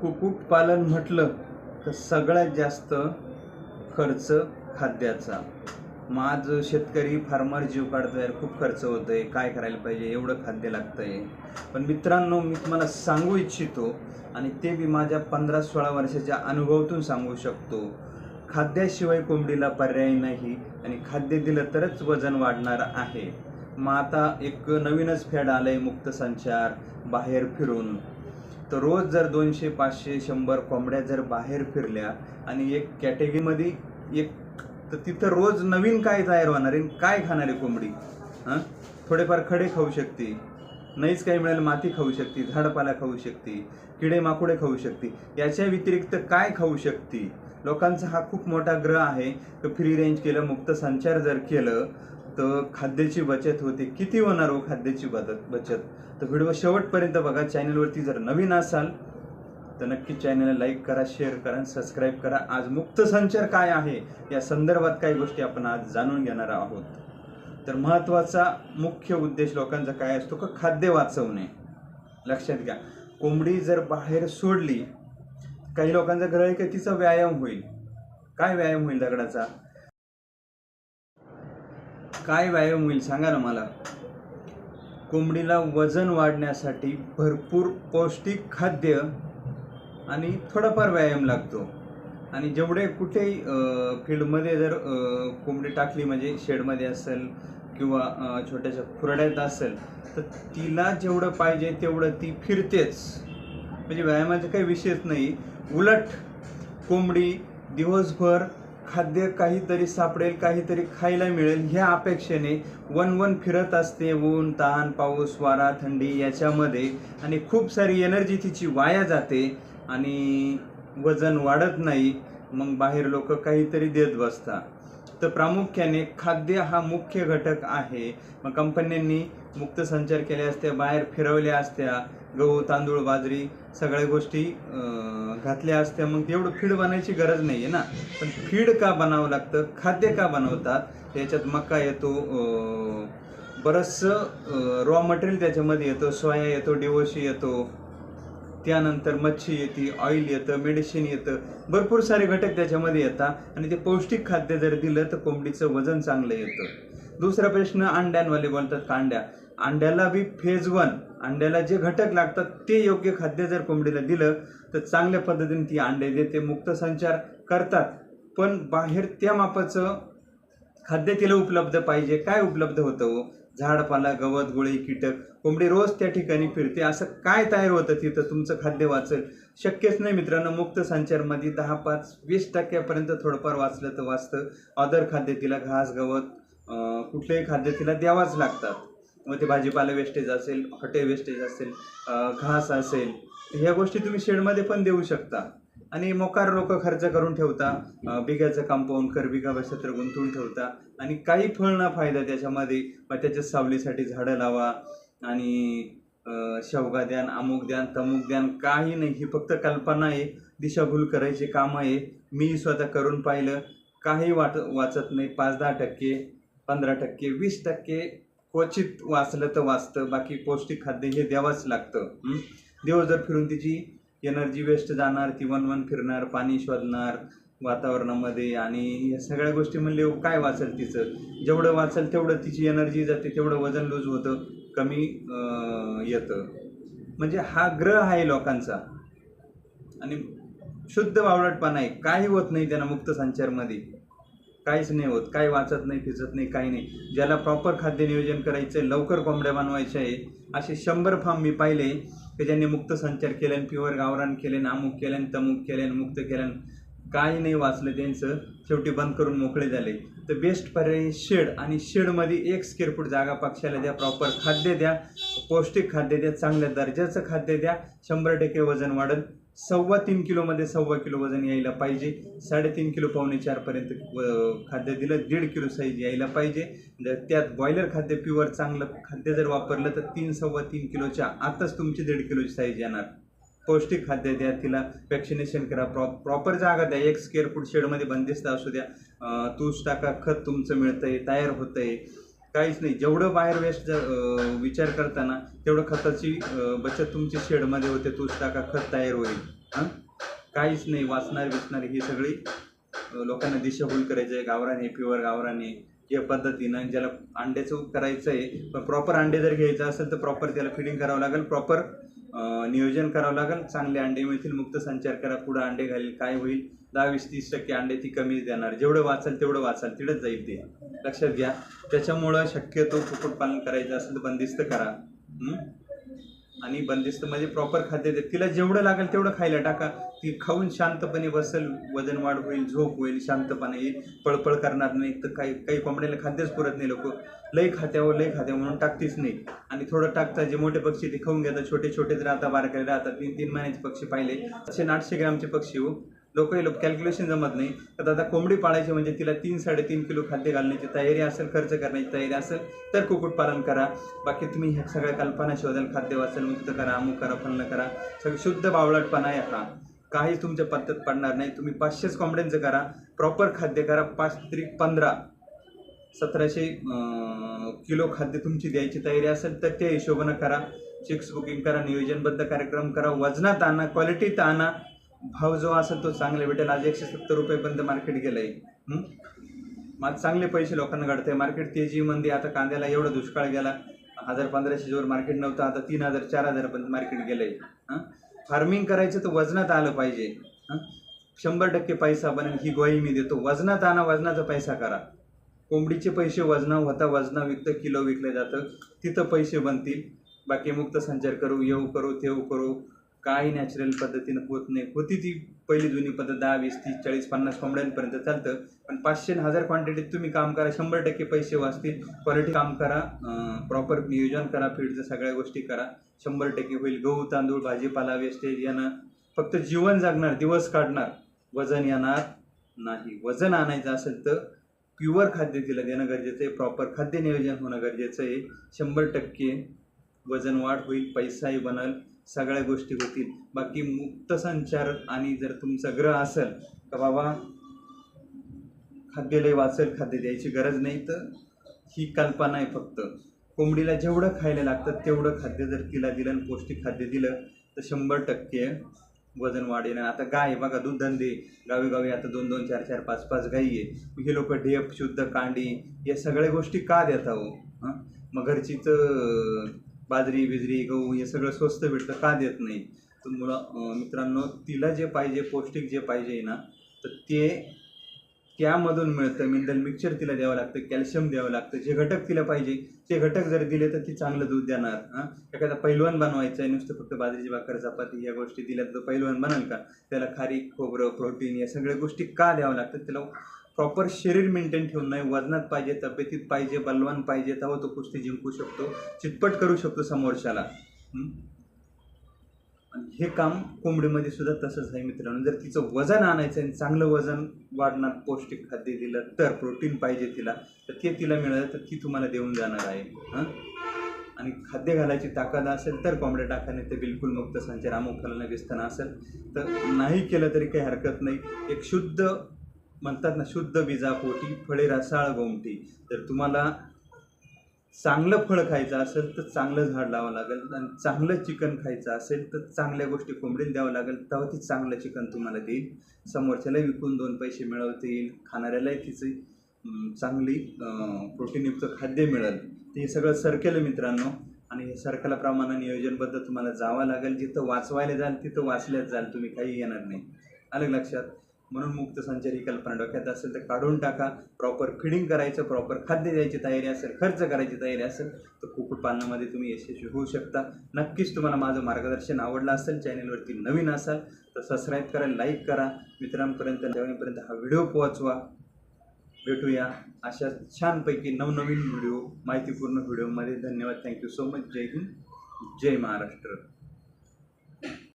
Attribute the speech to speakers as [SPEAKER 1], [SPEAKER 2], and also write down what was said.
[SPEAKER 1] कुक्कुटपालन म्हटलं तर सगळ्यात जास्त खर्च खाद्याचा. मग आज शेतकरी फार्मर जीव काढतो यार खूप खर्च होतोय काय करायला पाहिजे एवढं खाद्य लागतं आहे पण मित्रांनो मी तुम्हाला सांगू इच्छितो आणि ते मी माझ्या पंधरा सोळा वर्षाच्या अनुभवातून सांगू शकतो. खाद्याशिवाय कोंबडीला पर्याय नाही आणि खाद्य दिलं तरच वजन वाढणार आहे. मग आता एक नवीनच फॅड आहे मुक्त संचार बाहेर फिरून. तर रोज जर दोनशे पाचशे शंभर कोंबड्या जर बाहेर फिरल्या आणि एक कॅटेगरीमध्ये एक तर तिथं रोज नवीन काय तयार होणार आहे काय खाणार आहे कोंबडी? हां? थोडेफार खडे खाऊ शकते नाहीच काही मिळेल माती खाऊ शकते झाडपाला खाऊ शकते किडे माकुडे खाऊ शकते. याच्या व्यतिरिक्त काय खाऊ शकते? लोकांचा हा खूप मोठा ग्रह आहे. की फ्री रेंज केलं मुक्त संचार जर केलं तर खाद्याची बचत होते. किती होणार हो खाद्याची बचत बचत? तर व्हिडिओ शेवटपर्यंत बघा. चॅनलवरती जर नवीन असाल तर नक्की चॅनलला लाईक करा शेअर करा सबस्क्राईब करा. आज मुक्त संचार काय आहे? या संदर्भात काही गोष्टी आपण आज जाणून घेणार आहोत. तर महत्त्वाचा मुख्य उद्देश लोकांचा काय असतो का? खाद्य वाचवणे. लक्षात घ्या. कोंबडी जर बाहेर सोडली काही लोकांचा ग्रह आहे की तिचा व्यायाम होईल? काय व्यायाम होईल दगडाचा? काय व्यायाम होईल सांगा ना मला. कोंबडीला वजन वाढण्यासाठी भरपूर पौष्टिक खाद्य आणि थोडाफार व्यायाम लागतो. आणि जेवढे कुठेही फील्डमध्ये जर कोंबडी टाकली म्हणजे शेडमध्ये असेल किंवा छोट्याशा खुरड्यात असेल तर तिला जेवढं पाहिजे तेवढं ती फिरतेच. म्हणजे व्यायामाचा काही विषयच नाही. उलट कोंबडी दिवसभर खाद्य काहीतरी सापडेल काहीतरी खायला मिळेल ह्या अपेक्षेने वन वन फिरत असते. ऊन ताण पाऊस वारा थंडी याच्यामध्ये. आणि खूप सारी एनर्जी तिची वाया जाते आणि वजन वाढत नाही. मग बाहेर लोक काहीतरी देत बसतात. तर प्रामुख्याने खाद्य हा मुख्य घटक आहे. मग कंपन्यांनी मुक्त संचार केले असते बाहेर फिरवल्या असत्या गहू तांदूळ बाजरी सगळ्या गोष्टी घातल्या असत्या. मग तेवढं फीड बनायची गरज नाही आहे ना. पण फीड का बनावं लागतं? खाद्य का बनवतात? याच्यात मका येतो बरंचसं रॉ मटेरियल त्याच्यामध्ये येतो सोया येतो डिवोशी येतो. त्यानंतर मच्छी येते ऑइल येतं मेडिसिन येतं. भरपूर सारे घटक त्याच्यामध्ये येतात आणि ते पौष्टिक खाद्य जर दिलं तर कोंबडीचं वजन चांगलं येतं. दुसरा प्रश्न अंड्यांवाले बोलतात कांड्या. अंड्याला बी फेज वन अंड्याला जे घटक लागतात ते योग्य खाद्य जर कोंबडीला दिलं तर चांगल्या पद्धतीने ती अंडे देते मुक्त संचार करतात. पण बाहेर त्या मापाचं खाद्य तिला उपलब्ध पाहिजे. काय उपलब्ध होतं हो? झाडपाला गवत गोळी कीटक कोंबडी रोज त्या ठिकाणी फिरते. असं काय तयार होतं तिथं? तुमचं खाद्य वाचेल शक्यच नाही मित्रांनो मुक्त संचारमध्ये दहा पाच वीस टक्क्यापर्यंत थोडंफार वाचलं तर वाचतं. अदर खाद्य तिला घास गवत कुठलंही कुठलेही खाद्य तिला द्यावाच लागतात. मग ते भाजीपाला वेस्टेज असेल हॉटेल वेस्टेज असेल घास असेल ह्या गोष्टी तुम्ही शेडमध्ये पण देऊ शकता. आणि मोकार लोक खर्च करून ठेवता बिघाचं कंपाऊंड कर बिघा बसत्र गुंतवून ठेवता. आणि काही फळ ना फायदा त्याच्यामध्ये मग त्याच्या सावलीसाठी झाडं लावा आणि अं, शेवगा द्यान अमुक द्यान तमुक द्यान काही नाही. ही फक्त कल्पना आहे. दिशाभूल करायची कामं आहे. मी स्वतः करून पाहिलं. काही वाट वाचत नाही. पाच दहा टक्के पंधरा टक्के वीस टक्के क्वचित वाचलं तर वाचतं. बाकी पौष्टिक खाद्य हे द्यावंच लागतं. हं? दिवसभर फिरून तिची एनर्जी वेस्ट जाणार ती वन वन फिरणार पाणी शोधणार वातावरणामध्ये आणि या सगळ्या गोष्टी म्हणले काय वाचेल तिचं? जेवढं वाचेल तेवढं तिची एनर्जी जाते तेवढं वजन लूज होतं कमी येतं. म्हणजे हा ग्रह आहे लोकांचा. आणि शुद्ध बावळटपणा आहे. काही होत नाही त्यांना मुक्त संचारमध्ये. काहीच नाही होत काही वाचत नाही फिचत नाही काही नाही. ज्याला प्रॉपर खाद्य नियोजन करायचं आहे लवकर कोंबड्या बनवायच्या आहे असे शंभर फार्म मी पाहिले की ज्यांनी मुक्त संचार केले प्युअर गावरान केले अमुक केले तमुक केले मुक्त केले काही नाही वाचलं त्यांचं. शेवटी बंद करून मोकळे झाले. तर बेस्ट पर्याय शेड आणि शेडमध्ये एक स्क्वेअर फूट जागा पक्षाला द्या प्रॉपर खाद्य द्या पौष्टिक खाद्य द्या चांगल्या दर्जाचं खाद्य द्या. शंभर टक्के वजन वाढेल. सव्वा तीन किलोमध्ये सव्वा किलो वजन यायला पाहिजे. साडेतीन किलो पावणे चारपर्यंत खाद्य दिलं. दीड किलो साईज यायला पाहिजे. जर त्यात बॉयलर खाद्य प्युअर चांगलं खाद्य जर वापरलं तर तीन सव्वा तीन किलोच्या आताच तुमची दीड किलोची साईज येणार. पौष्टिक खाद्य द्या तिला वॅक्सिनेशन करा प्रॉ प्रॉपर जागा द्या. एक स्केअर फूट शेडमध्ये बंदिस्त असू द्या. तूस टाका खत तुमचं मिळतंय तयार होतंय. काहीच नाही. जेवढं बाहेर वेस्ट विचार करताना तेवढं खताची बचत तुमची शेडमध्ये होते. तूस टाका खत तयार होईल. हां? काहीच नाही. वाचणार बिचणार ही सगळी लोकांना दिशाभूल करायचं आहे गावराने प्युअर गावराने या पद्धतीनं ज्याला अंड्याचं करायचं आहे पण प्रॉपर अंडे जर घ्यायचं असेल तर प्रॉपर त्याला फिडिंग करावं लागेल. प्रॉपर नियोजन करावं लागेल. चांगले अंडे मिळतील मुक्त संचार करा पुढं अंडे घालील काय होईल? दहा वीस तीस टक्के अंडे ती कमीच देणार. जेवढं वाचाल तेवढं वाचाल तिथंच जाईल ते. लक्षात घ्या. त्याच्यामुळं शक्यतो कुक्कुटपालन करायचं असेल तर बंदिस्त करा. आणि बंदिस्त म्हणजे प्रॉपर खाद्य देत तिला जेवढं लागेल तेवढं खायला टाका. ती खाऊन शांतपणे बसेल वजन वाढ होईल झोप होईल शांतपणे येईल पळपळ करणार नाही तर काही काही कोंबड्याला खाद्यच पुरत नाही लोक. लई खात्यावर लई खात्या म्हणून टाकतीच नाही. आणि थोडं टाकता जे मोठे पक्षी ते खाऊन घेतात छोटे छोटेच राहतात बारकाले राहतात तीन तीन महिन्याचे पक्षी पाहिले. असे आठशे ग्रामचे पक्षी हो. लोक लोक कॅल्क्युलेशन जमत नाही. तर आता कोंबडी पाळायची म्हणजे तिला तीन साडेतीन किलो खाद्य घालण्याची तयारी असेल खर्च करण्याची तयारी असेल तर कुक्कुटपालन करा. बाकी तुम्ही ह्या सगळ्या कल्पना शोधाल खाद्य वाचन मुक्त करा अमुक करा फलन करा. सगळं शुद्ध बावळटपणा आहे हा. काहीच तुमच्या पद्धत पडणार नाही. तुम्ही पाचशेच कोंबड्यांचं करा. प्रॉपर खाद्य करा. पाच त्रिक पंधरा सतराशे किलो खाद्य तुमची द्यायची तयारी असेल तर त्या हिशोबानं करा. चिक्स बुकिंग करा नियोजनबद्ध कार्यक्रम करा. वजनात आणा क्वालिटीत आणा भाव जो असेल तो चांगला भेटेल. आज एकशे सत्तर रुपयेपर्यंत मार्केट गेलं आहे मग चांगले पैसे लोकांना घडते मार्केट तेजीमध्ये आता कांद्याला एवढा दुष्काळ गेला. हजार पंधराशे जोर मार्केट नव्हतं. आता तीन हजार चार हजारपर्यंत मार्केट गेलं आहे फार्मिंग करायचं तर वजनात आलं पाहिजे. शंभर टक्के पैसा बनेल ही ग्वाही मी देतो. वजनात आणा वजनाचा पैसा करा. कोंबडीचे पैसे वजना होता वजना विकतं किलो विकलं जातं. तिथं पैसे बनतील. बाकी मुक्त संचार करू येऊ करू तेऊ करू. काही नॅचरल पद्धतीनं होत नाही. होती ती पहिली जुनी पद्धत दहा वीस तीस चाळीस पन्नास कोंबड्यांपर्यंत चालतं. पण पाचशे हजार क्वांटिटीत तुम्ही काम करा शंभर टक्के पैसे वाचतील. क्वालिटी काम करा प्रॉपर नियोजन करा फीडचं सगळ्या गोष्टी करा. शंभर टक्के होईल. गहू तांदूळ भाजीपाला वेस्टेज यानं फक्त जीवन जगणार दिवस काढणार. वजन येणार नाही. वजन आणायचं असेल तर प्युअर खाद्य तिला देणं गरजेचं आहे. प्रॉपर खाद्य नियोजन होणं गरजेचं आहे. शंभर टक्के वजन वाढ होईल पैसाही बनल. सगळ्या गोष्टी होतील. बाकी मुक्त संचार आणि जर तुमचा ग्रह असेल तर बाबा खाद्य लय वाचेल खाद्य द्यायची गरज नाही तर ही कल्पना आहे फक्त. कोंबडीला जेवढं खायला लागतं तेवढं खाद्य जर तिला दिलं आणि पौष्टिक खाद्य दिलं तर शंभर टक्के वजन वाढेल. आणि आता गाय बघा दूध धंदे. गावी आता दोन दोन चार चार पाच पाच गाई आहे. हे लोक ढेप शुद्ध कांडी या सगळ्या गोष्टी का देता हो? हां? मग घरचीच बाजरी बिजरी गहू हे सगळं स्वस्त भेटतं का देत नाही? तर मुला मित्रांनो तिला जे पाहिजे पौष्टिक जे पाहिजे ना तर ते त्यामधून मिळतं. मिनरल मिक्सचर तिला द्यावं लागतं कॅल्शियम द्यावं लागतं. जे घटक तिला पाहिजे ते घटक जर दिले तर ती चांगलं दूध देणार हां? एखादा पैलवान बनवायचं आहे नुसतं फक्त बाजरीची भाकर चपाती या गोष्टी दिल्या तर पैलवान बनाल का? त्याला खारीक खोबरं प्रोटीन या सगळ्या गोष्टी का द्यावं लागतात? त्याला प्रॉपर शरीर मेंटेन ठेवून नाही. वजनात पाहिजे तब्येतीत पाहिजे बलवान पाहिजे तेव्हा तो कुस्ती जिंकू शकतो. चितपट करू शकतो समोरच्याला. हे? काम कोंबडीमध्ये सुद्धा तसंच आहे मित्रांनो. जर तिचं वजन आणायचं आणि चांगलं वजन वाढणार पौष्टिक खाद्य दिलं तर प्रोटीन पाहिजे तिला तर ते तिला मिळालं तर ती तुम्हाला देऊन जाणार आहे. हां? आणि खाद्य घालायची ताकद असेल तर कोंबड्या टाकाने ते बिलकुल मुक्त संचार. अमुक फलन असेल तर नाही केलं तरी काही हरकत नाही. एक शुद्ध म्हणतात ना शुद्ध बीजापोटी फळे रसाळ गोमटी. तर तुम्हाला चांगलं फळ खायचं असेल तर चांगलं झाड लावावं लागेल आणि चांगलं चिकन खायचं असेल तर चांगल्या गोष्टी कोंबडीला द्यावं लागेल तेव्हा ती चांगलं चिकन तुम्हाला देईल. समोरच्याला विकून दोन पैसे मिळवता येईल खाणाऱ्यालाही तिचं चांगली प्रोटीनयुक्त खाद्य मिळेल. ते हे सगळं सरकेलं मित्रांनो. आणि हे सर्कलाप्रमाणे नियोजनबद्ध तुम्हाला जावं लागेल. जिथं वाचवायला जाल तिथं वाचल्याच जाल. तुम्ही काही येणार नाही. आलं लक्षात? म्हणून मुक्त संचारी कल्पना डोक्यात असेल तर काढून टाका. प्रॉपर फिडिंग करायचं प्रॉपर खाद्य द्यायची तयारी असेल खर्च करायची तयारी असेल तर कुक्कुटपालनामध्ये तुम्ही यशस्वी होऊ शकता. नक्कीच तुम्हाला माझं मार्गदर्शन आवडलं असेल चॅनलवरती नवीन असाल तर सबस्क्राईब करा लाईक करा. मित्रांपर्यंत नवीनपर्यंत हा व्हिडिओ पोहोचवा. भेटूया अशा छानपैकी नवनवीन व्हिडिओ माहितीपूर्ण व्हिडिओमध्ये. धन्यवाद. थँक्यू सो मच जय हिंद. जय महाराष्ट्र.